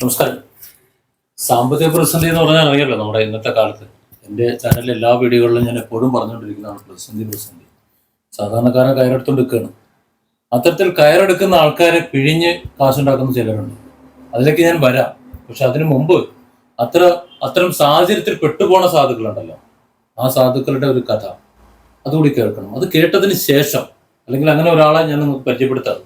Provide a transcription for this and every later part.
നമസ്കാരം. സാമ്പത്തിക പ്രതിസന്ധി എന്ന് പറഞ്ഞാൽ അറിയാലോ നമ്മുടെ ഇന്നത്തെ കാലത്ത്. എന്റെ ചാനലിലെ എല്ലാ വീഡിയോകളിലും ഞാൻ എപ്പോഴും പറഞ്ഞുകൊണ്ടിരിക്കുന്നതാണ് പ്രതിസന്ധി പ്രതിസന്ധി. സാധാരണക്കാരൻ കയറെടുത്തുകൊണ്ടിരിക്കുകയാണ്. അത്തരത്തിൽ കയറെടുക്കുന്ന ആൾക്കാരെ പിഴിഞ്ഞ് കാശുണ്ടാക്കുന്ന ചിലരുണ്ട്. അതിലേക്ക് ഞാൻ വരാം. പക്ഷെ അതിനു മുമ്പ് അത്ര അത്തരം സാഹചര്യത്തിൽ പെട്ടുപോണ സാധുക്കളുണ്ടല്ലോ. ആ സാധുക്കളുടെ ഒരു കഥ. അതുകൂടി കേൾക്കണം. അത് കേട്ടതിന് ശേഷം അല്ലെങ്കിൽ അങ്ങനെ ഒരാളെ ഞാൻ നിങ്ങൾക്ക് പരിചയപ്പെടുത്താം.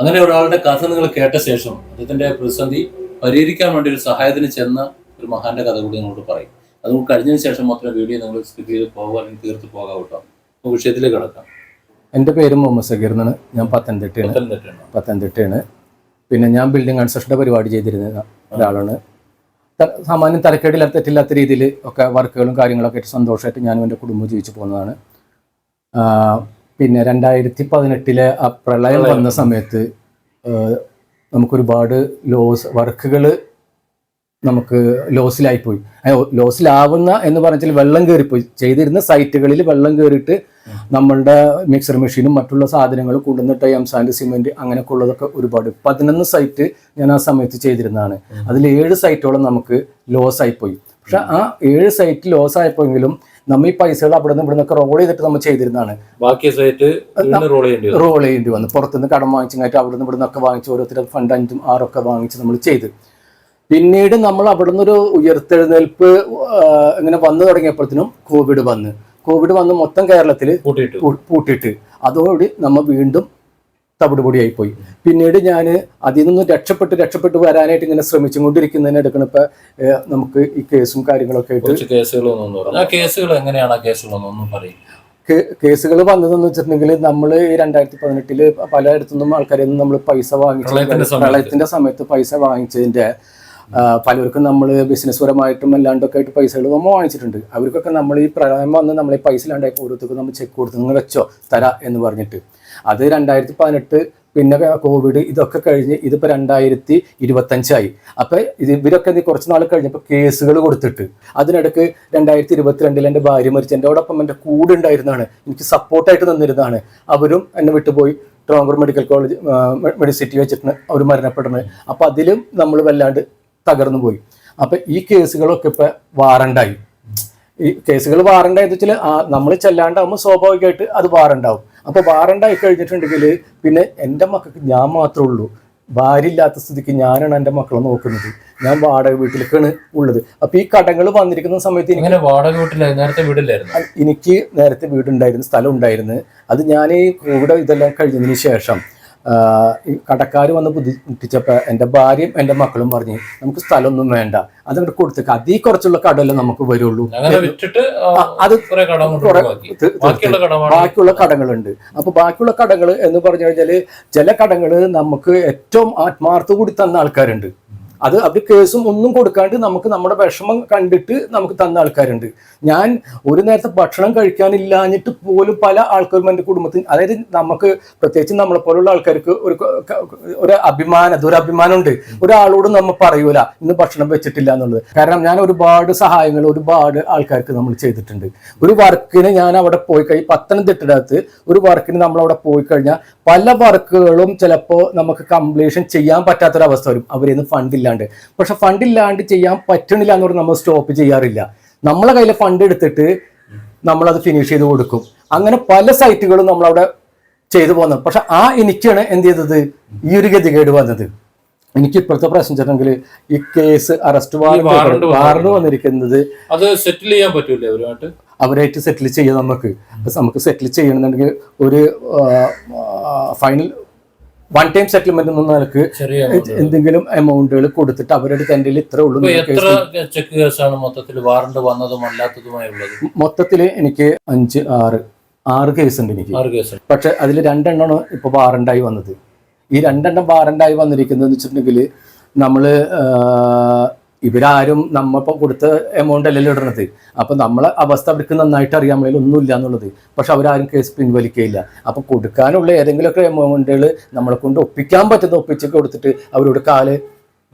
അങ്ങനെ ഒരാളുടെ കഥ നിങ്ങൾ കേട്ട ശേഷം അദ്ദേഹത്തിന്റെ പ്രതിസന്ധി പരിഹരിക്കാൻ വേണ്ടി ഒരു സഹായത്തിന് ചെന്ന ഒരു മഹാന്റെ കഥ കൂടി നിങ്ങളോട് പറയും. അത് കഴിഞ്ഞതിന് ശേഷം മാത്രമേ വീഡിയോ നിങ്ങൾ സ്കിപ്പ് ചെയ്ത് പോകുക അല്ലെങ്കിൽ തീർത്ത് പോകാം കേട്ടോ. അപ്പോൾ വിഷയത്തിലേക്ക് കിടക്കാം. എന്റെ പേര് മുഹമ്മദ് സഗീർ എന്നാണ്. ഞാൻ പത്തനംതിട്ടയാണ്. പത്തനംതിട്ടയാണ്. പത്തനംതിട്ടയാണ്. പിന്നെ ഞാൻ ബിൽഡിംഗ് കൺസ്ട്രക്ഷന്റെ പരിപാടി ചെയ്തിരുന്ന ഒരാളാണ്. സാമാന്യം തലക്കേടില്ലാത്ത തെറ്റില്ലാത്ത രീതിയിൽ ഒക്കെ വർക്കുകളും കാര്യങ്ങളൊക്കെ ആയിട്ട് സന്തോഷമായിട്ട് ഞാനും എന്റെ കുടുംബം ജീവിച്ചു പോകുന്നതാണ്. പിന്നെ രണ്ടായിരത്തി പതിനെട്ടിലെ ആ പ്രളയം വന്ന സമയത്ത് നമുക്കൊരുപാട് ലോസ് വർക്കുകൾ നമുക്ക് ലോസിലായിപ്പോയി പോയി ലോസിലാവുന്ന എന്ന് പറഞ്ഞാൽ വെള്ളം കയറിപ്പോയി ചെയ്തിരുന്ന സൈറ്റുകളിൽ വെള്ളം കയറിയിട്ട് നമ്മളുടെ മിക്സർ മെഷീനും മറ്റുള്ള സാധനങ്ങളും കൊണ്ടുവന്നിട്ട് എം സാൻഡ് സിമെന്റ് അങ്ങനെയൊക്കെ ഉള്ളതൊക്കെ ഒരുപാട്. പതിനൊന്ന് സൈറ്റ് ഞാൻ ആ സമയത്ത് ചെയ്തിരുന്നതാണ്. അതിൽ ഏഴ് സൈറ്റോളം നമുക്ക് ലോസ് ആയിപ്പോയി. പക്ഷെ ആ ഏഴ് സൈറ്റ് ലോസ് ആയപ്പോയെങ്കിലും നമ്മൾ ഈ പൈസകൾ അവിടെ നിന്ന് ഇവിടെ നിന്നൊക്കെ റോൾ ചെയ്തിട്ട് നമ്മൾ ചെയ്തിരുന്നതാണ്. ബാക്കി സൈറ്റ് റോൾ ചെയ്യേണ്ടി വന്നു. പുറത്തുനിന്ന് കടം വാങ്ങിച്ചിങ്ങായിട്ട് അവിടെ നിന്ന് ഇവിടെ നിന്നൊക്കെ വാങ്ങിച്ച് ഓരോരുത്തരും ഫണ്ട് അഞ്ചും ആറൊക്കെ വാങ്ങിച്ച് നമ്മൾ ചെയ്ത്. പിന്നീട് നമ്മൾ അവിടെ നിന്നൊരു ഉയർത്തെഴുന്നേൽപ്പ് ഇങ്ങനെ വന്നു തുടങ്ങിയപ്പോഴത്തേനും കോവിഡ് വന്ന്. കോവിഡ് വന്ന് മൊത്തം കേരളത്തിൽ കൂട്ടിയിട്ടു പൂട്ടിയിട്ട്. അതോടുകൂടി നമ്മൾ വീണ്ടും തവിടുപൊടിയായി പോയി പിന്നീട് ഞാൻ അതിൽ നിന്ന് രക്ഷപ്പെട്ട് രക്ഷപ്പെട്ട് വരാനായിട്ട് ഇങ്ങനെ ശ്രമിച്ചുകൊണ്ടിരിക്കുന്നതിന് എടുക്കണം ഇപ്പൊ നമുക്ക് ഈ കേസും കാര്യങ്ങളൊക്കെ ആയിട്ട് കേസുകളൊന്നും കേസുകൾ എങ്ങനെയാണ് കേസുകളൊന്നും പറയും. കേസുകൾ വന്നതെന്ന് വെച്ചിട്ടുണ്ടെങ്കിൽ നമ്മൾ ഈ രണ്ടായിരത്തി പതിനെട്ടിൽ പലയിടത്തുനിന്നും ആൾക്കാരിൽ നിന്ന് നമ്മൾ പൈസ വാങ്ങിച്ചു പ്രളയത്തിന്റെ സമയത്ത്. പൈസ വാങ്ങിച്ചതിന്റെ പലർക്കും നമ്മൾ ബിസിനസ് പരമായിട്ടും അല്ലാണ്ടൊക്കെ ആയിട്ട് പൈസകൾ നമ്മൾ വാങ്ങിച്ചിട്ടുണ്ട്. അവർക്കൊക്കെ നമ്മൾ ഈ പ്രളയം വന്ന് നമ്മൾ ഈ പൈസ ഇല്ലാണ്ടായി ഓരോരുത്തർക്കും നമ്മൾ ചെക്ക് കൊടുത്ത് നിങ്ങൾ വെച്ചോ തരാ എന്ന് പറഞ്ഞിട്ട്. അത് രണ്ടായിരത്തി പതിനെട്ട് പിന്നെ കോവിഡ് ഇതൊക്കെ കഴിഞ്ഞ് ഇതിപ്പോൾ രണ്ടായിരത്തി ഇരുപത്തഞ്ചായി അപ്പൊ ഇത് ഇവരൊക്കെ കുറച്ച് നാൾ കഴിഞ്ഞപ്പോൾ കേസുകൾ കൊടുത്തിട്ട് അതിനിടയ്ക്ക് രണ്ടായിരത്തി ഇരുപത്തിരണ്ടിൽ എന്റെ ഭാര്യ മരിച്ചു എന്റെ എന്റെയോടൊപ്പം എന്റെ കൂടെ ഉണ്ടായിരുന്നതാണ്. എനിക്ക് സപ്പോർട്ടായിട്ട് തന്നിരുന്നതാണ് അവരും എന്നെ വിട്ടുപോയി. ട്രോങ്കർ മെഡിക്കൽ കോളേജ് മെഡിസിറ്റി വെച്ചിട്ട് അവർ മരണപ്പെടുന്നത്. അപ്പോൾ അതിലും നമ്മൾ വല്ലാണ്ട് തകർന്നു പോയി. അപ്പം ഈ കേസുകളൊക്കെ ഇപ്പം വാറണ്ടായി. ഈ കേസുകൾ വാറണ്ടായെന്ന് വെച്ചാൽ നമ്മൾ ചെല്ലാണ്ടാവുമ്പോൾ സ്വാഭാവികമായിട്ട് അത് വാറണ്ടാവും. അപ്പോൾ വാറണ്ടായി കഴിഞ്ഞിട്ടുണ്ടെങ്കിൽ പിന്നെ എന്റെ മക്കൾക്ക് ഞാൻ മാത്രമേ ഉള്ളൂ. ഭാര്യ ഇല്ലാത്ത സ്ഥിതിക്ക് ഞാനാണ് എന്റെ മക്കളെ നോക്കുന്നത്. ഞാൻ വാടക വീട്ടിലേക്കാണ് ഉള്ളത്. അപ്പൊ ഈ കടങ്ങൾ വന്നിരിക്കുന്ന സമയത്ത് ഇങ്ങനെ വാടക വീട്ടിലായിരുന്നു നേരത്തെ വീടില്ലായിരുന്നു? എനിക്ക് നേരത്തെ വീടുണ്ടായിരുന്നു സ്ഥലം ഉണ്ടായിരുന്നു. അത് ഞാൻ ഈ കോവിഡ് ഇതെല്ലാം കഴിഞ്ഞതിന് ശേഷം കടക്കാർ വന്ന് ബുദ്ധിമുട്ടിച്ചപ്പോൾ എന്റെ ഭാര്യയും എന്റെ മക്കളും പറഞ്ഞു നമുക്ക് സ്ഥലമൊന്നും വേണ്ട. അതങ്ങോട്ട് കൊടുത്തേക്ക്. അതീ കുറച്ചുള്ള കടമല്ലേ നമുക്ക് വരുള്ളൂ. അത് ബാക്കിയുള്ള കടങ്ങളുണ്ട്. അപ്പൊ ബാക്കിയുള്ള കടങ്ങൾ എന്ന് പറഞ്ഞു കഴിഞ്ഞാൽ ചില കടങ്ങൾ നമുക്ക് ഏറ്റവും ആത്മാർത്ഥ കൂടി തന്ന ആൾക്കാരുണ്ട്. അത് അവർ കേസും ഒന്നും കൊടുക്കാണ്ട് നമുക്ക് നമ്മുടെ വിഷമം കണ്ടിട്ട് നമുക്ക് തന്ന ആൾക്കാരുണ്ട്. ഞാൻ ഒരു നേരത്തെ ഭക്ഷണം കഴിക്കാനില്ലാഞ്ഞിട്ട് പോലും പല ആൾക്കാരും എന്റെ കുടുംബത്തിൽ അതായത് നമുക്ക് പ്രത്യേകിച്ച് നമ്മളെ പോലുള്ള ആൾക്കാർക്ക് ഒരു ഒരു അഭിമാനം ദുരഭിമാനമുണ്ട് ഒരാളോട് നമ്മൾ പറയൂല ഇന്ന് ഭക്ഷണം വെച്ചിട്ടില്ല എന്നുള്ളത്. കാരണം ഞാൻ ഒരുപാട് സഹായങ്ങൾ ഒരുപാട് ആൾക്കാർക്ക് നമ്മൾ ചെയ്തിട്ടുണ്ട്. ഒരു വർക്കിന് ഞാൻ അവിടെ പോയി കഴിഞ്ഞ് പത്തനംതിട്ടടത്ത് ഒരു വർക്കിന് നമ്മൾ അവിടെ പോയി കഴിഞ്ഞാൽ പല വർക്കുകളും ചിലപ്പോൾ നമുക്ക് കംപ്ലീഷൻ ചെയ്യാൻ പറ്റാത്തൊരവസ്ഥ വരും. അവരിൽ നിന്ന് ഫണ്ട് ഇല്ലാണ്ട് പക്ഷെ ഫണ്ട് ഇല്ലാണ്ട് ചെയ്യാൻ പറ്റണില്ല എന്ന് പറഞ്ഞാൽ നമ്മൾ സ്റ്റോപ്പ് ചെയ്യാറില്ല. നമ്മളെ കയ്യിൽ ഫണ്ട് എടുത്തിട്ട് നമ്മളത് ഫിനിഷ് ചെയ്ത് കൊടുക്കും. അങ്ങനെ പല സൈറ്റുകളും നമ്മളവിടെ ചെയ്തു പോകുന്നത് പക്ഷെ ആ എനിക്കാണ് എന്ത് ചെയ്തത്? ഈ ഒരു ഗതികേട് വന്നത്. എനിക്ക് ഇപ്പോഴത്തെ പ്രശ്നം വെച്ചിട്ടുണ്ടെങ്കിൽ ഈ കേസ് അറസ്റ്റ് വാറണ്ട് വന്നിരിക്കുന്നത്. വാറണ്ട് വന്നിരിക്കുന്നത് അത് സെറ്റിൽ ചെയ്യാൻ പറ്റൂലേ അവരുമായിട്ട്? അവരായിട്ട് സെറ്റിൽ ചെയ്യാം നമുക്ക്. നമുക്ക് സെറ്റിൽ ചെയ്യണമെന്നുണ്ടെങ്കിൽ ഒരു ഫൈനൽ വൺ ടൈം സെറ്റിൽമെന്റ് എന്ന നിലയ്ക്ക്. എന്തെങ്കിലും എമൗണ്ടുകൾ കൊടുത്തിട്ട് അവരുടെ തന്റെ ഇത്ര ഉള്ളൂ ചെക്ക് കേസാണ് മൊത്തത്തിൽ വാറണ്ട് വന്നതും മൊത്തത്തിൽ എനിക്ക് അഞ്ച് ആറ് ആറ് കേസ് ഉണ്ട് എനിക്ക്. ആറ് കേസ് പക്ഷെ അതിൽ രണ്ടെണ്ണം ഇപ്പൊ വാറണ്ടായി വന്നത്. ഈ രണ്ടെണ്ണം വാറണ്ടായി വന്നിരിക്കുന്നത് വെച്ചിട്ടുണ്ടെങ്കിൽ നമ്മൾ ഇവരാരും നമ്മപ്പോൾ കൊടുത്ത എമൗണ്ട് അല്ലല്ലോ ഇടുന്നത് അപ്പം നമ്മളെ അവസ്ഥ അവർക്ക് നന്നായിട്ട് അറിയാൻ മേലും ഒന്നുമില്ല എന്നുള്ളത്. പക്ഷെ അവരാരും കേസ് പിൻവലിക്കുകയില്ല അപ്പം കൊടുക്കാനുള്ള ഏതെങ്കിലുമൊക്കെ എമൗണ്ടുകൾ നമ്മളെ കൊണ്ട് ഒപ്പിക്കാൻ പറ്റുന്ന ഒപ്പിച്ച് കൊടുത്തിട്ട് അവരോട് കാൽ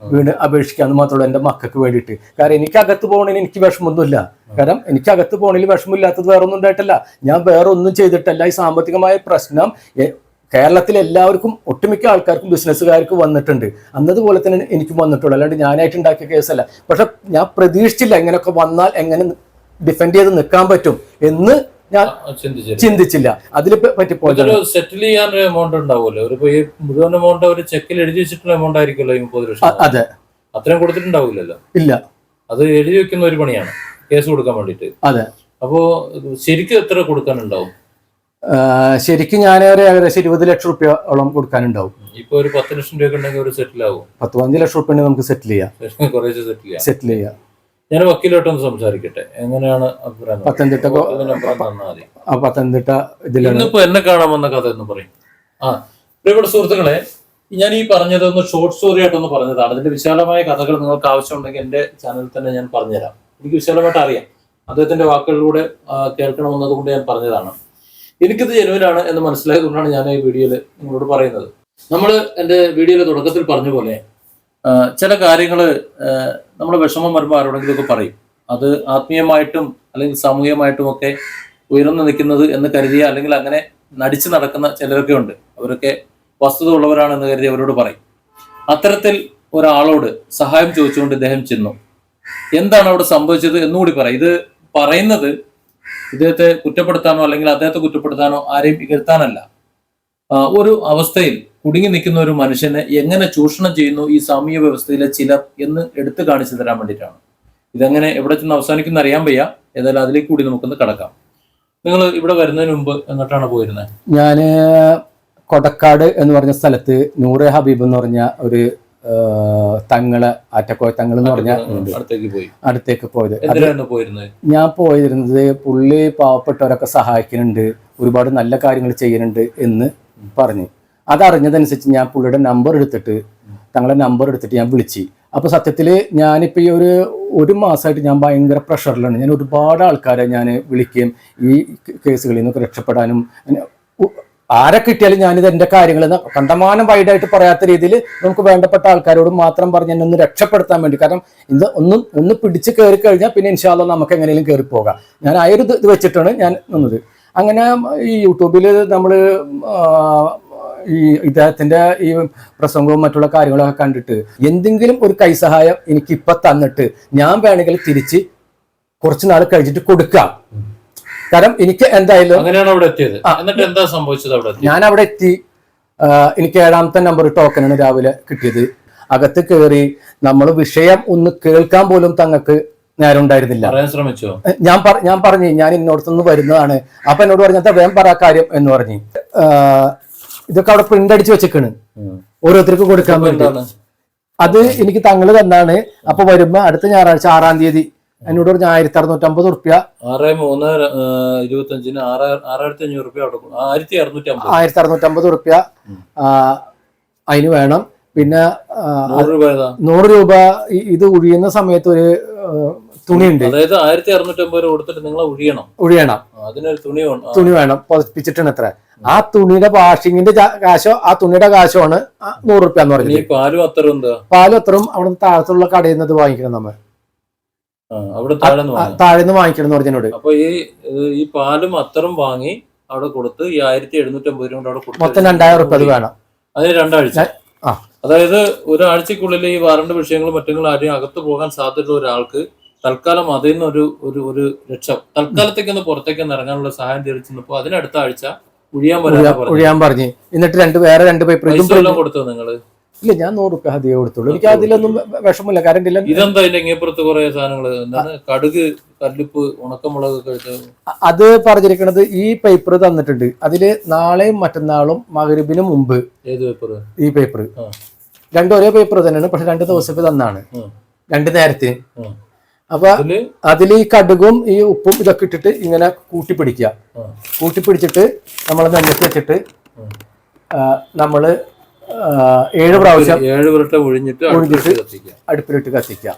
വീണ് അപേക്ഷിക്കാന്ന് മാത്രമല്ല എന്റെ മക്കൾക്ക് വേണ്ടിയിട്ട്. കാരണം എനിക്ക് അകത്ത് പോകണതിന് എനിക്ക് വിഷമമൊന്നുമില്ല. കാരണം എനിക്ക് അകത്ത് പോകണതിൽ വിഷമമില്ലാത്തത് വേറെ ഒന്നും ഉണ്ടായിട്ടല്ല. ഞാൻ വേറെ ഒന്നും ചെയ്തിട്ടല്ല. ഈ സാമ്പത്തികമായ പ്രശ്നം കേരളത്തിൽ എല്ലാവർക്കും ഒട്ടുമിക്ക ആൾക്കാർക്കും ബിസിനസ്സുകാർക്ക് വന്നിട്ടുണ്ട്. അന്നതുപോലെ തന്നെ എനിക്കും വന്നിട്ടുള്ളൂ. അല്ലാണ്ട് ഞാനായിട്ട് ഉണ്ടാക്കിയ കേസല്ല. പക്ഷെ ഞാൻ പ്രതീക്ഷിച്ചില്ല ഇങ്ങനെയൊക്കെ വന്നാൽ എങ്ങനെ ഡിഫെൻഡ് ചെയ്ത് നിൽക്കാൻ പറ്റും എന്ന് ഞാൻ ചിന്തിച്ചു ചിന്തിച്ചില്ല. അതിൽ പറ്റി സെറ്റിൽ ചെയ്യാൻ ഒരു എമൗണ്ട് ഉണ്ടാവുമല്ലോ? ഒരു ഈ മുഴുവൻ എമൗണ്ട് ഒരു ചെക്കിൽ എഴുതി വെച്ചിട്ടുള്ള എമൗണ്ട് ആയിരിക്കുമല്ലോ ഈ മുപ്പത് ലക്ഷം? അതെ. അത്രയും കൊടുത്തിട്ടുണ്ടാവില്ലല്ലോ? ഇല്ല. അത് എഴുതി വെക്കുന്ന ഒരു പണിയാണ്. കേസ് കൊടുക്കാൻ വേണ്ടിട്ട് അതെ. അപ്പോ ശരിക്കും എത്ര കൊടുക്കാനുണ്ടാവും? ശരിക്കും ഞാൻ ഒരു ഏകദേശം ഇരുപത് ലക്ഷം റുപ്യോളം കൊടുക്കാനുണ്ടാവും. ഇപ്പൊ ഒരു പത്ത് ലക്ഷം രൂപ ഉണ്ടെങ്കിൽ ഒരു സെറ്റിൽ ആവും പത്ത് പതിനഞ്ച് ലക്ഷം റുപ്യ നമുക്ക് സെറ്റിൽ ചെയ്യാം. സെറ്റിൽ ചെയ്യാം. സെറ്റിൽ ചെയ്യാം. ഞാൻ വക്കീലോട്ടൊന്ന് സംസാരിക്കട്ടെ. എങ്ങനെയാണ് അഭിപ്രായം? പത്തനംതിട്ട ആ പത്തനംതിട്ട ഇതിലാണ്. ഇന്നിപ്പോ എന്നെ കാണാമെന്ന കഥ എന്ന് പറയും. ആ പ്രിയപ്പെട്ട സുഹൃത്തുക്കളെ ഞാൻ ഈ പറഞ്ഞതൊന്ന് ഷോർട്ട് സ്റ്റോറി ആയിട്ടൊന്ന് പറഞ്ഞതാണ്. അതിന്റെ വിശാലമായ കഥകൾ നിങ്ങൾക്ക് ആവശ്യമുണ്ടെങ്കിൽ എന്റെ ചാനലിൽ തന്നെ ഞാൻ പറഞ്ഞുതരാം. എനിക്ക് വിശാലമായിട്ട് അറിയാം. അദ്ദേഹത്തിന്റെ വാക്കുകളിലൂടെ കേൾക്കണമെന്നതുകൊണ്ട് ഞാൻ പറഞ്ഞതാണ്. എനിക്കിത് ജനുവനാണ് എന്ന് മനസ്സിലായതുകൊണ്ടാണ് ഞാൻ ഈ വീഡിയോയിൽ നിങ്ങളോട് പറയുന്നത്. നമ്മൾ എന്റെ വീഡിയോയിലെ തുടക്കത്തിൽ പറഞ്ഞ പോലെ ചില കാര്യങ്ങൾ നമ്മൾ വിഷമം വരുമ്പോൾ ആരോടെങ്കിലുമൊക്കെ പറയും. അത് ആത്മീയമായിട്ടും അല്ലെങ്കിൽ സാമൂഹികമായിട്ടും ഒക്കെ ഉയർന്നു നിൽക്കുന്നത് എന്ന് കരുതിയ അല്ലെങ്കിൽ അങ്ങനെ നടിച്ചു നടക്കുന്ന ചിലരൊക്കെ ഉണ്ട്. അവരൊക്കെ വസ്തുത ഉള്ളവരാണെന്ന് കരുതി അവരോട് പറയും. അത്തരത്തിൽ ഒരാളോട് സഹായം ചോദിച്ചുകൊണ്ട് ഇദ്ദേഹം ചെന്നു. എന്താണ് അവിടെ സംഭവിച്ചത് എന്നുകൂടി പറയും. ഇത് പറയുന്നത് ഇദ്ദേഹത്തെ കുറ്റപ്പെടുത്താനോ അല്ലെങ്കിൽ അദ്ദേഹത്തെ കുറ്റപ്പെടുത്താനോ ആരെയും ഇകഴ്ത്താനല്ല ഒരു അവസ്ഥയിൽ കുടുങ്ങി നിൽക്കുന്ന ഒരു മനുഷ്യനെ എങ്ങനെ ചൂഷണം ചെയ്യുന്നു ഈ സാമൂഹ്യ വ്യവസ്ഥയിലെ ചിലർ എന്ന് എടുത്തു കാണിച്ചു തരാൻ വേണ്ടിയിട്ടാണ്. ഇതെങ്ങനെ എവിടെ ചെന്ന് അവസാനിക്കുന്ന അറിയാൻ വയ്യ. ഏതായാലും അതിലേക്ക് കൂടി നമുക്കൊന്ന് കടക്കാം. നിങ്ങൾ ഇവിടെ വരുന്നതിന് മുമ്പ് എങ്ങോട്ടാണ് പോയിരുന്നത്? ഞാൻ കൊടക്കാട് എന്ന് പറഞ്ഞ സ്ഥലത്ത് നൂറെ ഹബീബ് എന്ന് പറഞ്ഞ ഒരു തങ്ങൾ ആറ്റക്കോയ തങ്ങൾ എന്ന് പറഞ്ഞ അടുത്തേക്ക് പോയി. അടുത്തേക്ക് പോയത്. ഞാൻ പോയിരുന്നത് പുള്ളി പാവപ്പെട്ടവരൊക്കെ സഹായിക്കുന്നുണ്ട് ഒരുപാട് നല്ല കാര്യങ്ങൾ ചെയ്യുന്നുണ്ട് എന്ന് പറഞ്ഞു. അതറിഞ്ഞതനുസരിച്ച് ഞാൻ പുള്ളിയുടെ നമ്പർ എടുത്തിട്ട് തങ്ങളുടെ നമ്പർ എടുത്തിട്ട് ഞാൻ വിളിച്ചു. അപ്പൊ സത്യത്തിൽ ഞാനിപ്പോ ഈ ഒരു ഒരു മാസമായിട്ട് ഞാൻ ഭയങ്കര പ്രഷറിലാണ് ഞാൻ ഒരുപാട് ആൾക്കാരെ ഞാൻ വിളിക്കുകയും ഈ കേസുകളിൽ നിന്നൊക്കെ രക്ഷപ്പെടാനും ആരെ കിട്ടിയാലും ഞാനിത് എന്റെ കാര്യങ്ങൾ കണ്ടമാനം വൈഡായിട്ട് പറയാത്ത രീതിയിൽ നമുക്ക് വേണ്ടപ്പെട്ട ആൾക്കാരോട് മാത്രം പറഞ്ഞ് എന്നെ ഒന്ന് രക്ഷപ്പെടുത്താൻ വേണ്ടി. കാരണം ഇത് ഒന്നും ഒന്ന് പിടിച്ച് കയറി കഴിഞ്ഞാൽ പിന്നെ ഇൻഷാല്ല നമുക്ക് എങ്ങനെയും കയറി പോകാം. ഞാൻ ആ ഒരു ഇത് ഇത് വെച്ചിട്ടാണ് ഞാൻ നിന്നത്. അങ്ങനെ ഈ യൂട്യൂബിൽ നമ്മൾ ഈ ഇദ്ദേഹത്തിന്റെ ഈ പ്രസംഗവും മറ്റുള്ള കാര്യങ്ങളൊക്കെ കണ്ടിട്ട് എന്തെങ്കിലും ഒരു കൈസഹായം എനിക്ക് ഇപ്പൊ തന്നിട്ട് ഞാൻ വേണമെങ്കിൽ തിരിച്ച് കുറച്ച് നാൾ കഴിഞ്ഞിട്ട് കൊടുക്കാം. കാരണം എനിക്ക് എന്തായാലും അങ്ങനെയാണ് അവിടെ എത്തിയത്. എന്നിട്ട് എന്താ സംഭവിച്ചത് അവിടെ ഞാൻ അവിടെ എത്തി. എനിക്ക് ഏഴാമത്തെ നമ്പർ ടോക്കനാണ് രാവിലെ കിട്ടിയത്. അകത്ത് കയറി നമ്മൾ വിഷയം ഒന്ന് കേൾക്കാൻ പോലും തങ്ങൾക്ക് നേരം ഉണ്ടായിരുന്നില്ല. ശ്രമിച്ചോ? ഞാൻ ഞാൻ പറഞ്ഞു ഞാൻ ഇന്നോടത്തുനിന്ന് വരുന്നതാണ്. അപ്പൊ എന്നോട് പറഞ്ഞത് വേം പറ കാര്യം എന്ന് പറഞ്ഞു. ഇതൊക്കെ അവിടെ പ്രിന്റ് അടിച്ച് വെച്ചേക്കാണ്. ഓരോരുത്തർക്ക് കൊടുക്കാൻ വേണ്ടി. അത് എനിക്ക് തങ്ങൾ തന്നാണ്. അപ്പൊ വരുമ്പോ അടുത്ത ഞായറാഴ്ച ആറാം തീയതി എന്നോട് പറഞ്ഞ ആയിരത്തി അറുന്നൂറ്റമ്പത് റുപ്യ ആറ് മൂന്ന് ഇരുപത്തി അഞ്ചിന് ആറ് ആറായിരത്തി അഞ്ഞൂറ് റുപ്യ ആയിരത്തി അറുന്നൂറ്റി അമ്പത് ആയിരത്തി അറുന്നൂറ്റമ്പത് റുപ്യ അതിന് വേണം. പിന്നെ നൂറ് രൂപ ഇത് ഒഴിയുന്ന സമയത്ത് ഒരു തുണി തുണിയുണ്ട്. അതായത് ആയിരത്തി അറുന്നൂറ്റി അമ്പത് രൂപ കൊടുത്തിട്ട് നിങ്ങൾ ഒഴിയണം ഒഴിയണം അതിനൊരു തുണി വേണം. തുണി വേണം. പതിപ്പിച്ചിട്ടാണ് എത്ര ആ തുണിയുടെ വാഷിങ്ങിന്റെ കാശോ ആ തുണിയുടെ കാശോ ആണ് നൂറ് റുപ്യ എന്ന് പറഞ്ഞത്. പാലും അത്രയും പാലും അത്രയും അവിടെ താഴത്തുള്ള കടയിൽ നിന്ന് വാങ്ങിക്കണം നമ്മൾ. അവിടെ താഴെ നിന്ന് വാങ്ങിക്കണം എന്ന് പറഞ്ഞതിനോട് അപ്പൊ ഈ ഈ പാലും അത്തറും വാങ്ങി അവിടെ കൊടുത്ത് ഈ ആയിരത്തി എഴുന്നൂറ്റി അമ്പത് രൂപ അവിടെ കൊടുത്ത് മൊത്തം രണ്ടായിരം റുപ്യ അത് വേണം. അതിന് രണ്ടാഴ്ച. അതായത് ഒരാഴ്ചക്കുള്ളിൽ ഈ വാറണ്ട് വിഷയങ്ങളും മറ്റുള്ള ആരെയും അകത്ത് പോകാൻ സാധ്യത ഒരാൾക്ക് തൽക്കാലം അതിൽ നിന്ന് ഒരു ഒരു ഒരു രക്ഷ. തൽക്കാലത്തേക്ക് ഒന്ന് പുറത്തേക്ക് ഒന്ന് ഇറങ്ങാനുള്ള സഹായം തേടിച്ചപ്പോ അതിനടുത്ത ആഴ്ച ഒഴിയാൻ പറഞ്ഞു ഒഴിയാൻ- പറഞ്ഞു. എന്നിട്ട് രണ്ട് വേറെ രണ്ട് പേപ്പർ കൊടുത്തു നിങ്ങൾ? ഇല്ല ഞാൻ നൂറ് റുപ്യ ഹതിയെ കൊടുത്തുള്ളൂ. എനിക്ക് അതിലൊന്നും വിഷമില്ല കാരണം ഇതിൽ ഇതെന്താ ഇങ്ങേപ്പുറത്ത് കുറെ സാധനങ്ങൾ കടുക് കല്ലുപ്പ് ഉണക്കമുളക് അത് പറഞ്ഞിരിക്കുന്നത് ഈ പേപ്പർ തന്നിട്ടുണ്ട്. അതിൽ നാളെയും മറ്റന്നാളും മകരബിന് മുമ്പ് ഏത് പേപ്പർ ഈ പേപ്പർ. രണ്ടും ഒരേ പേപ്പർ തന്നെയാണ് പക്ഷെ രണ്ട് ദിവസത്തേക്ക് തന്നാണ്. രണ്ട് നേരത്തിന്. അപ്പൊ അതിൽ ഈ കടുകും ഈ ഉപ്പും ഇതൊക്കെ ഇട്ടിട്ട് ഇങ്ങനെ കൂട്ടിപ്പിടിക്കുക. കൂട്ടിപ്പിടിച്ചിട്ട് നമ്മൾ നെഞ്ഞത്ത് വെച്ചിട്ട്. നമ്മൾ ഏഴ് പ്രാവശ്യം ഏഴ് പുരട്ട ഒഴിഞ്ഞിട്ട് ഒഴിഞ്ഞിട്ട് അടുപ്പിലിട്ട് കത്തിക്കുക.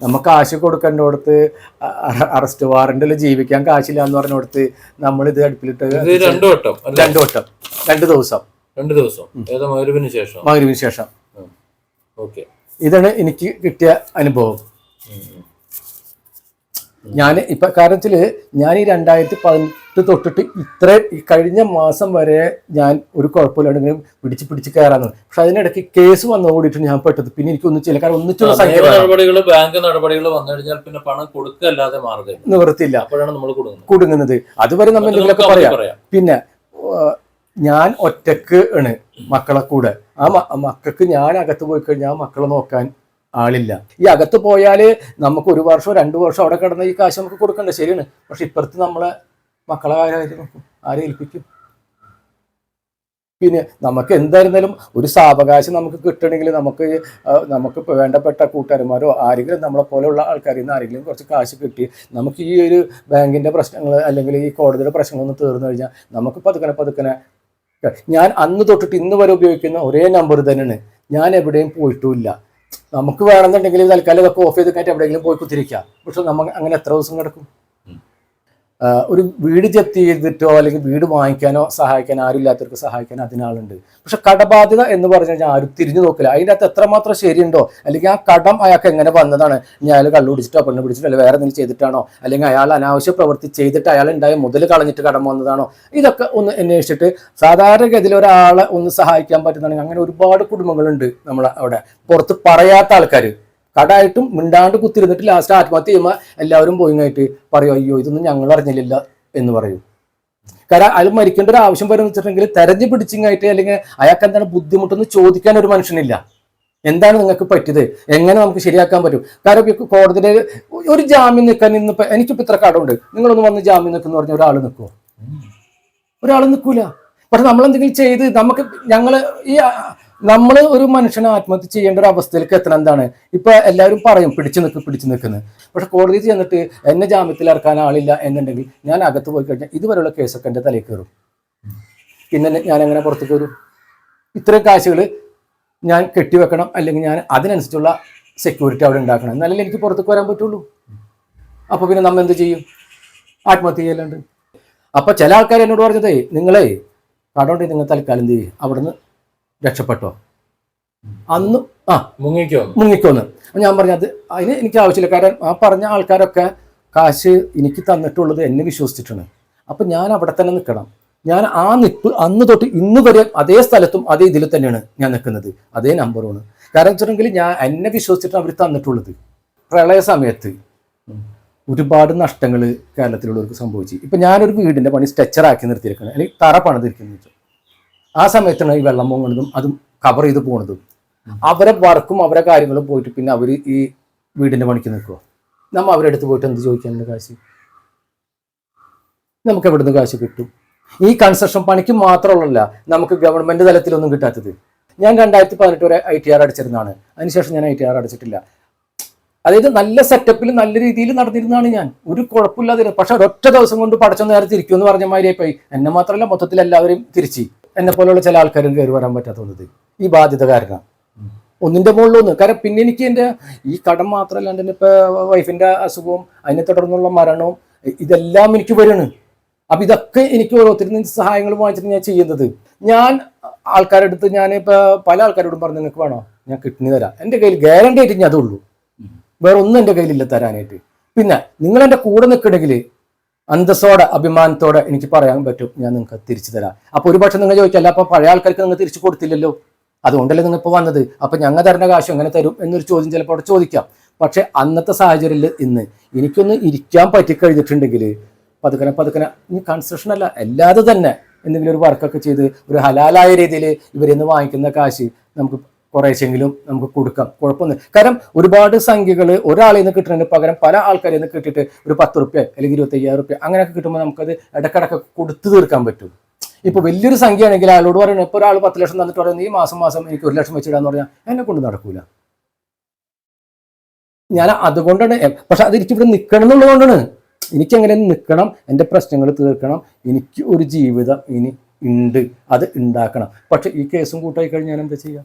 നമുക്ക് കാശ് കൊടുക്കേണ്ടടുത്ത് അറസ്റ്റ് വാറണ്ടിൽ ജീവിക്കാൻ കാശില്ല എന്ന് പറഞ്ഞ പറഞ്ഞിടത്ത് നമ്മൾ ഇത് അടുപ്പിലിട്ട് രണ്ടു വട്ടം രണ്ടു വട്ടം. രണ്ട് ദിവസം. രണ്ട് ദിവസം. മകരവിന് ശേഷം? മകരവിന് ശേഷം. ഓക്കെ. ഇതാണ് എനിക്ക് കിട്ടിയ അനുഭവം. ഞാൻ ഇപ്പൊ കാരണത്തിൽ ഞാൻ ഈ രണ്ടായിരത്തി പതി തൊട്ട് തൊട്ടിട്ട് ഇത്ര കഴിഞ്ഞ മാസം വരെ ഞാൻ ഒരു കുഴപ്പമില്ലാണ്ടെങ്കിലും പിടിച്ച് പിടിച്ച് കയറാന്ന് പക്ഷെ അതിനിടയ്ക്ക് കേസ് വന്നു കൂടിയിട്ട് ഞാൻ പെട്ടത്. പിന്നെ എനിക്ക് ചില കാരണം ഒന്നിച്ചുള്ള സംഖ്യ നടപടികൾ ബാങ്ക് നടപടികൾ വന്നു കഴിഞ്ഞാൽ പിന്നെ പണം കൊടുക്കല്ലാതെ മാറുക നിവൃത്തിയില്ല. അപ്പോഴാണ് നമ്മൾ കൊടുക്കുന്നത്. കുടുങ്ങുന്നത്. അതുവരെ നമ്മൾ എന്തെങ്കിലുമൊക്കെ പറയാം. പിന്നെ ഞാൻ ഒറ്റയ്ക്ക് ആണ് മക്കളെ കൂടെ. ആ മക്കൾക്ക് ഞാൻ അകത്ത് പോയി കഴിഞ്ഞാൽ ആ മക്കളെ നോക്കാൻ ആളില്ല. ഈ അകത്ത് പോയാൽ നമുക്ക് ഒരു വർഷം രണ്ടു വർഷം അവിടെ കിടന്ന ഈ കാശ് നമുക്ക് കൊടുക്കണ്ട? ശരിയാണ്. പക്ഷെ ഇപ്പുറത്ത് നമ്മളെ മക്കളെ കാര്യം നോക്കും. ആരെ ഏൽപ്പിക്കും? പിന്നെ നമുക്ക് എന്തായിരുന്നാലും ഒരു സാവകാശം നമുക്ക് കിട്ടണമെങ്കിൽ നമുക്ക് നമുക്ക് വേണ്ടപ്പെട്ട കൂട്ടുകാരന്മാരോ ആരെങ്കിലും നമ്മളെ പോലെയുള്ള ആൾക്കാരിൽ നിന്ന് ആരെങ്കിലും കുറച്ച് കാശ് കിട്ടി നമുക്ക് ഈ ഒരു ബാങ്കിന്റെ പ്രശ്നങ്ങൾ അല്ലെങ്കിൽ ഈ കോടതിയുടെ പ്രശ്നങ്ങളൊന്നും തീർന്നു കഴിഞ്ഞാൽ നമുക്ക് പതുക്കനെ പതുക്കനെ ഞാൻ അന്ന് തൊട്ടിട്ട് ഇന്ന് വരെ ഉപയോഗിക്കുന്ന ഒരേ നമ്പർ തന്നെയാണ്. ഞാൻ എവിടെയും പോയിട്ടുമില്ല. നമുക്ക് വേണമെന്നുണ്ടെങ്കിൽ തൽക്കാലം ഇതൊക്കെ ഓഫ് ചെയ്ത് കഴിഞ്ഞിട്ട് എവിടെയെങ്കിലും പോയി കുത്തിരിക്കാം. പക്ഷെ നമുക്ക് അങ്ങനെ എത്ര ദിവസം കിടക്കും? ഒരു വീട് ജപ്തി ചെയ്തിട്ടോ അല്ലെങ്കിൽ വീട് വാങ്ങിക്കാനോ സഹായിക്കാൻ ആരുമില്ലാത്തവർക്ക് സഹായിക്കാൻ അതിനാളുണ്ട്. പക്ഷെ കടബാധ്യത എന്ന് പറഞ്ഞു കഴിഞ്ഞാൽ ആരും തിരിഞ്ഞു നോക്കില്ല. അതിന്റെ അകത്ത് എത്രമാത്രം ശരിയുണ്ടോ? അല്ലെങ്കിൽ ആ കടം അയാൾക്ക് എങ്ങനെ വന്നതാണ്? ഇനി അയാൾ കള്ളു പിടിച്ചിട്ടോ പെണ്ണ് പിടിച്ചിട്ടോ അല്ലെങ്കിൽ വേറെ എന്തെങ്കിലും ചെയ്തിട്ടാണോ? അല്ലെങ്കിൽ അയാൾ അനാവശ്യ പ്രവൃത്തി ചെയ്തിട്ട് അയാൾ ഉണ്ടായ മുതൽ കളഞ്ഞിട്ട് കടം വന്നതാണോ? ഇതൊക്കെ ഒന്ന് അന്വേഷിച്ചിട്ട് സാധാരണഗതിയിൽ ഒരാളെ ഒന്ന് സഹായിക്കാൻ പറ്റുന്നതാണെങ്കിൽ അങ്ങനെ ഒരുപാട് കുടുംബങ്ങളുണ്ട് നമ്മളെ അവിടെ. പുറത്ത് പറയാത്ത ആൾക്കാർ കടായിട്ടും മിണ്ടാണ്ട് കുത്തിരുന്നിട്ട് ലാസ്റ്റ് ആത്മഹത്യ ചെയ്യുമ്പോൾ എല്ലാവരും പോയി കഴിഞ്ഞിട്ട് പറയും അയ്യോ ഇതൊന്നും ഞങ്ങൾ അറിഞ്ഞില്ല എന്ന് പറയും. കാരണം അയാൾ മരിക്കേണ്ട ഒരു ആവശ്യം വരും വെച്ചിട്ടുണ്ടെങ്കിൽ തെരഞ്ഞു പിടിച്ചിങ്ങായിട്ട് അല്ലെങ്കിൽ അയാൾക്ക് എന്താണ് ബുദ്ധിമുട്ടെന്ന് ചോദിക്കാൻ ഒരു മനുഷ്യനില്ല. എന്താണ് നിങ്ങൾക്ക് പറ്റിയത്? എങ്ങനെ നമുക്ക് ശരിയാക്കാൻ പറ്റും? കാരണം കോടതിയിൽ ഒരു ജാമ്യം നിൽക്കാൻ ഇന്നിപ്പോ എനിക്കിപ്പോൾ ഇത്ര കടമുണ്ട്. നിങ്ങളൊന്ന് വന്ന് ജാമ്യം നിൽക്കുന്ന പറഞ്ഞ ഒരാൾ നിൽക്കുമോ ഒരാൾ നിൽക്കൂല പക്ഷെ നമ്മൾ എന്തെങ്കിലും ചെയ്ത് നമുക്ക് ഞങ്ങൾ ഈ നമ്മൾ ഒരു മനുഷ്യനെ ആത്മഹത്യ ചെയ്യേണ്ട ഒരു അവസ്ഥയിലേക്ക് എത്തണം എന്താണ്? ഇപ്പൊ എല്ലാവരും പറയും പിടിച്ചു നിൽക്ക് പിടിച്ചു നിൽക്കുന്നത് പക്ഷെ കോടതി ചെന്നിട്ട് എന്നെ ജാമ്യത്തിൽ ഇറക്കാൻ ആളില്ല എന്നുണ്ടെങ്കിൽ ഞാൻ അകത്ത് പോയി കഴിഞ്ഞാൽ ഇതുവരെയുള്ള കേസൊക്കെ എന്റെ തലയിൽ കയറും. പിന്നെ ഞാൻ എങ്ങനെ പുറത്തേക്ക് വരും ഇത്രയും കാശുകൾ ഞാൻ കെട്ടിവെക്കണം അല്ലെങ്കിൽ ഞാൻ അതിനനുസരിച്ചുള്ള സെക്യൂരിറ്റി അവിടെ ഉണ്ടാക്കണം. എന്നാലല്ലേ എനിക്ക് പുറത്തേക്ക് വരാൻ പറ്റുള്ളൂ. അപ്പോൾ പിന്നെ നമ്മൾ എന്ത് ചെയ്യും? ആത്മഹത്യ ചെയ്യലുണ്ട്. അപ്പൊ ചില ആൾക്കാർ എന്നോട് പറഞ്ഞതേ നിങ്ങളെ കടോണ്ടി നിങ്ങൾ തൽക്കാലം എന്ത് ചെയ്യും? അവിടുന്ന് രക്ഷപ്പെട്ടോ? അന്ന് ആ മുങ്ങിക്കോ മുങ്ങിക്കോന്ന്. അപ്പൊ ഞാൻ പറഞ്ഞത് അത് അതിന് എനിക്ക് ആവശ്യമില്ല. കാരണം ആ പറഞ്ഞ ആൾക്കാരൊക്കെ കാശ് എനിക്ക് തന്നിട്ടുള്ളത് എന്നെ വിശ്വസിച്ചിട്ടാണ്. അപ്പൊ ഞാൻ അവിടെ തന്നെ നിൽക്കണം. ഞാൻ ആ നിപ്പ് അന്ന് തൊട്ട് ഇന്ന് വരെ അതേ സ്ഥലത്തും അതേ ഇതിൽ തന്നെയാണ് ഞാൻ നിൽക്കുന്നത്. അതേ നമ്പറുമാണ് കാരണം വെച്ചിട്ടുണ്ടെങ്കിൽ ഞാൻ എന്നെ വിശ്വസിച്ചിട്ടാണ് അവർ തന്നിട്ടുള്ളത്. പ്രളയ സമയത്ത് ഒരുപാട് നഷ്ടങ്ങൾ കേരളത്തിലുള്ളവർക്ക് സംഭവിച്ചു. ഇപ്പൊ ഞാനൊരു വീടിന്റെ പണി സ്ട്രെച്ചറാക്കി നിർത്തിയിരിക്കണം അല്ലെങ്കിൽ തറ പണിതിരിക്കുന്നത് ആ സമയത്താണ് ഈ വെള്ളം പൊങ്ങുന്നതും അതും കവർ ചെയ്ത് പോകുന്നതും അവരെ വർക്കും അവരെ കാര്യങ്ങളും പോയിട്ട് പിന്നെ അവർ ഈ വീടിന്റെ പണിക്ക് നിൽക്കുമോ നമ്മൾ അവരുടെ അടുത്ത് പോയിട്ട് എന്ത് ചോദിക്കാനുണ്ട് കാശ്? നമുക്ക് എവിടുന്ന് കാശ് കിട്ടും? ഈ കൺസ്ട്രക്ഷൻ പണിക്ക് മാത്രമുള്ളല്ല നമുക്ക് ഗവൺമെന്റ് തലത്തിലൊന്നും കിട്ടാത്തത്. ഞാൻ രണ്ടായിരത്തി പതിനെട്ട് വരെ ഐ ടി ആർ അടിച്ചിരുന്നതാണ്. അതിനുശേഷം ഞാൻ ഐ ടി ആർ അടച്ചിട്ടില്ല. അതായത് നല്ല സെറ്റപ്പിൽ നല്ല രീതിയിൽ നടന്നിരുന്നതാണ് ഞാൻ. ഒരു കുഴപ്പമില്ലാതെ പക്ഷെ ഒരൊറ്റ ദിവസം കൊണ്ട് പടച്ച നേരെ തിരിക്കുമെന്ന് പറഞ്ഞ മാതിരി പോയി എന്നെ മാത്രമല്ല മൊത്തത്തിൽ എല്ലാവരും തിരിച്ച്. എന്നെ പോലെയുള്ള ചില ആൾക്കാരും കയറി വരാൻ പറ്റാത്തത് ഈ ബാധ്യത കാരണം. ഒന്നിന്റെ മുകളിലൊന്ന് കാരണം പിന്നെ എനിക്ക് എന്റെ ഈ കടം മാത്രമല്ല എന്റെ ഇപ്പൊ വൈഫിന്റെ അസുഖവും അതിനെ തുടർന്നുള്ള മരണവും ഇതെല്ലാം എനിക്ക് വരാണ്. അപ്പൊ ഇതൊക്കെ എനിക്ക് ഓരോരുത്തരിൽ നിന്ന് സഹായങ്ങൾ വാങ്ങിച്ചിട്ട് ഞാൻ ചെയ്യുന്നത്. ഞാൻ ആൾക്കാരുടെ അടുത്ത് ഞാൻ ഇപ്പൊ പല ആൾക്കാരോടും പറഞ്ഞു നിങ്ങൾക്ക് വേണോ? ഞാൻ കിഡ്നി തരാം. എന്റെ കയ്യിൽ ഗ്യാരണ്ടി ആയിട്ട് ഞാൻ അതുള്ളൂ. വേറെ ഒന്നും എന്റെ കയ്യിലില്ല തരാനായിട്ട്. പിന്നെ നിങ്ങൾ എന്റെ കൂടെ നിൽക്കണമെങ്കിൽ അന്തസ്സോടെ അഭിമാനത്തോടെ എനിക്ക് പറയാൻ പറ്റും. ഞാൻ നിങ്ങൾക്ക് തിരിച്ചു തരാം. അപ്പൊ ഒരുപക്ഷെ നിങ്ങൾ ചോദിക്കല്ല അപ്പൊ പഴയ ആൾക്കാർക്ക് നിങ്ങൾ തിരിച്ചു കൊടുത്തില്ലല്ലോ? അതുകൊണ്ടല്ലേ നിങ്ങൾ ഇപ്പോൾ വന്നത്? അപ്പൊ ഞങ്ങൾ തരുന്ന കാശ് എങ്ങനെ തരും? എന്നൊരു ചോദ്യം ചിലപ്പോൾ അവിടെ ചോദിക്കാം. പക്ഷെ അന്നത്തെ സാഹചര്യത്തിൽ ഇന്ന് എനിക്കൊന്ന് ഇരിക്കാൻ പറ്റിക്കഴിഞ്ഞിട്ടുണ്ടെങ്കിൽ പതുക്കനെ പതുക്കനെ ഇനി കൺസ്ട്രക്ഷൻ അല്ല അല്ലാതെ തന്നെ എന്തെങ്കിലും ഒരു വർക്കൊക്കെ ചെയ്ത് ഒരു ഹലാലായ രീതിയിൽ ഇവരിന്ന് വാങ്ങിക്കുന്ന കാശ് നമുക്ക് കുറേശ്ശെങ്കിലും നമുക്ക് കൊടുക്കാം. കുഴപ്പമൊന്നും കാരണം ഒരുപാട് സംഖ്യകൾ ഒരാളിൽ നിന്ന് കിട്ടുന്നതിന് പകരം പല ആൾക്കാരിൽ നിന്ന് കിട്ടിയിട്ട് ഒരു പത്ത് റുപ്യ അല്ലെങ്കിൽ ഇരുപത്തി അയ്യായിരം റുപ്യ അങ്ങനെയൊക്കെ കിട്ടുമ്പോൾ നമുക്കത് ഇടക്കിടക്ക് കൊടുത്തു തീർക്കാൻ പറ്റും. ഇപ്പൊ വലിയൊരു സംഖ്യ ആണെങ്കിൽ അയാളോട് പറയുന്നത് ഇപ്പോൾ ഒരാൾ പത്ത് ലക്ഷം തന്നിട്ട് പറയുന്നത് ഈ മാസം മാസം എനിക്ക് ഒരു ലക്ഷം വെച്ചിടാന്ന് പറഞ്ഞാൽ എന്നെ കൊണ്ട് നടക്കൂല. ഞാൻ അതുകൊണ്ടാണ് പക്ഷെ അത് ഇവിടെ നിൽക്കണം എന്നുള്ളതുകൊണ്ടാണ്. എനിക്ക് എങ്ങനെ നിൽക്കണം എന്റെ പ്രശ്നങ്ങൾ തീർക്കണം എനിക്ക് ഒരു ജീവിതം ഇനി ഉണ്ട് അത് ഉണ്ടാക്കണം. പക്ഷെ ഈ കേസും കൂട്ടായി കഴിഞ്ഞാൽ എന്താ ചെയ്യുക